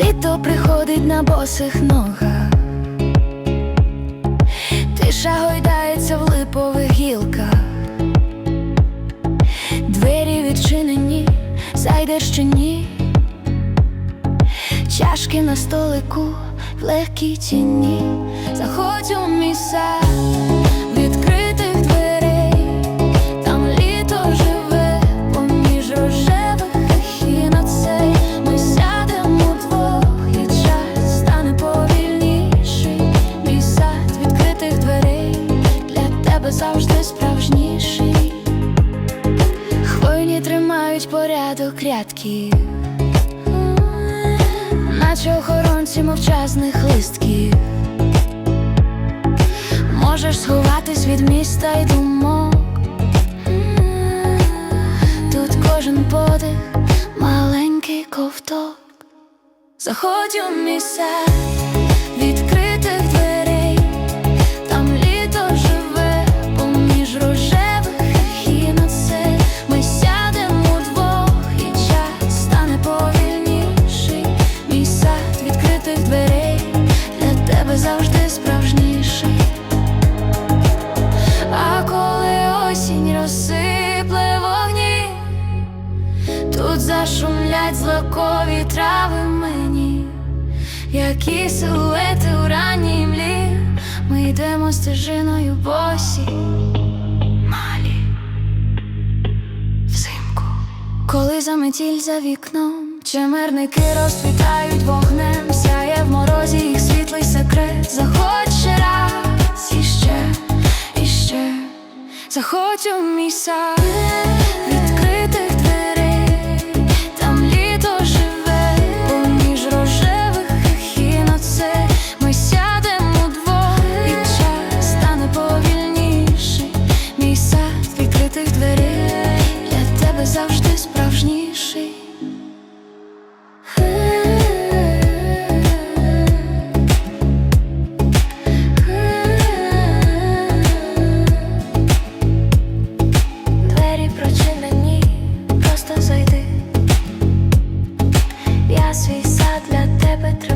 Літо приходить на босих ногах, тиша гойдається в липових гілках, двері відчинені, зайдеш чи ні, чашки на столику в легкій тіні, заходь у мій сад порядок рядків, наче охоронці мовчазних листків. Можеш сховатись від міста й думок. Тут кожен подих маленький ковток. Заходь у мій сад тут зашумлять злакові трави мені, які силуети у ранній млі, ми йдемо стежиною босі, малі взимку. Коли заметіль за вікном, чимерники розцвітають вогнем, сяє в морозі їх світлий секрет. Заходь ще раз іще, іще, заходь у мій сад. тебе